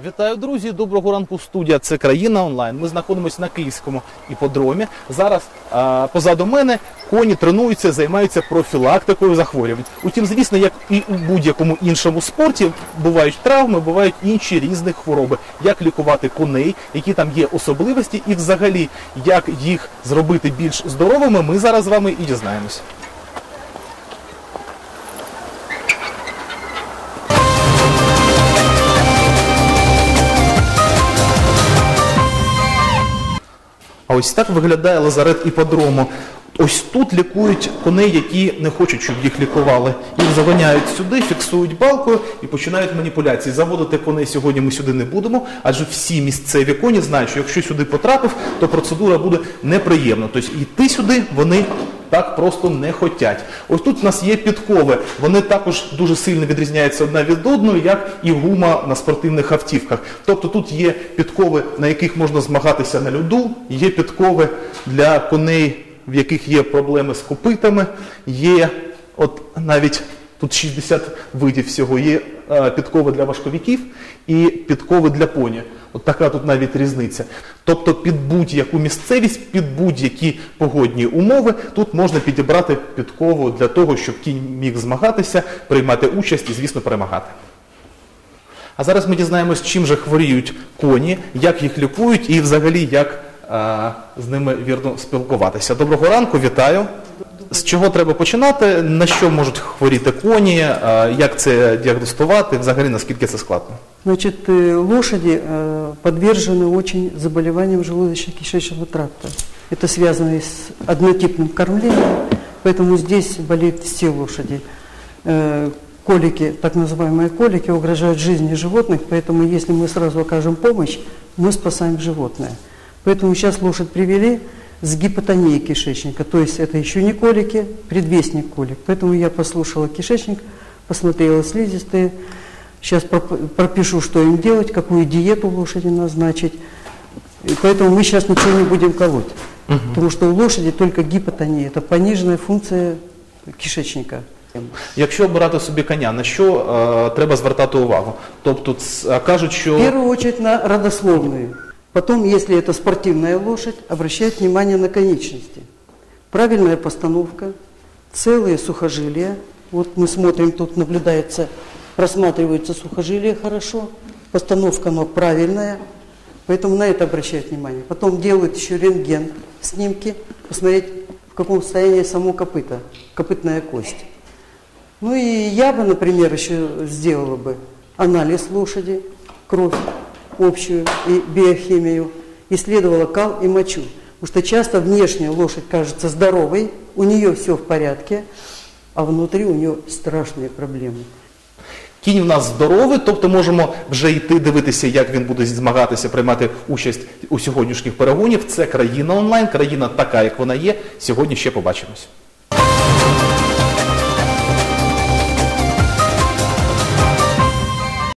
Вітаю, друзі! Доброго ранку, студія. Це країна онлайн. Ми знаходимося на київському іподромі. Зараз а, позаду мене коні тренуються, займаються профілактикою захворювань. Утім, звісно, як і у будь-якому іншому спорті, бувають травми, бувають інші різні хвороби. Як лікувати коней, які там є особливості, і взагалі як їх зробити більш здоровими, ми зараз з вами і дізнаємось. А ось так виглядає лазарет іподрому. Ось тут лікують коней, які не хочуть, щоб їх лікували. Їх заганяють сюди, фіксують балкою і починають маніпуляції. Заводити коней сьогодні ми сюди не будемо, адже всі місцеві коні знають, що якщо сюди потрапив, то процедура буде неприємна. Тобто йти сюди вони так просто не хотять. Ось тут у нас є підкови. Вони також дуже сильно відрізняються одна від одної, як і гума на спортивних автівках. Тобто тут є підкови, на яких можна змагатися на льоду, є підкови для коней, в яких є проблеми з копитами, є от навіть. Тут 60 видів всього. Є е, підкови для важковиків і підкови для поні. От така тут навіть різниця. Тобто під будь-яку місцевість, під будь-які погодні умови тут можна підібрати підкову для того, щоб кінь міг змагатися, приймати участь і, звісно, перемагати. А зараз ми дізнаємось, чим же хворіють коні, як їх лікують і взагалі як е, з ними вірно спілкуватися. Доброго ранку, вітаю. З чого треба починати? На що можуть хворіти коні? е, Як це діагностувати? Взагалі наскільки це складно? Значит, э, лошади э, подвержены очень заболеваниям желудочно-кишечного тракта. Это связано и с однотипным кормлением, поэтому здесь болеют все лошади. Э, Колики, так называемые колики, угрожают жизни животных, поэтому если мы сразу окажем помощь, мы спасаем животное. Поэтому сейчас лошадь привели с гипотонией кишечника, то есть это еще не колики, предвестник колик. Поэтому я послушала кишечник, посмотрела слизистые, Сейчас проп- пропишу, что им делать, какую диету лошади назначить. И поэтому мы сейчас ничего не будем колоть. Потому что у лошади только гипотония. Это пониженная функция кишечника. Якщо обирати собі коня, на що е, треба звертати увагу? Тобто ц- е, кажуть, В що первую очередь на родословную. Потом, если это спортивная лошадь, обращать внимание на конечности. Правильная постановка, целые сухожилия. Вот мы смотрим, тут наблюдается, просматриваются сухожилия хорошо, постановка ног правильная, поэтому на это обращают внимание. Потом делают еще рентген, снимки, посмотреть, в каком состоянии само копыто, копытная кость. Ну и я бы, например, еще сделала бы анализ лошади, кровь общую и биохимию, исследовала кал и мочу. Потому что часто внешняя лошадь кажется здоровой, у нее все в порядке, а внутри у нее страшные проблемы. кінь в нас здоровий, тобто можемо вже йти дивитися, як він буде змагатися, приймати участь у сьогоднішніх перегонів. Це країна онлайн, країна така, як вона є. Сьогодні ще побачимось.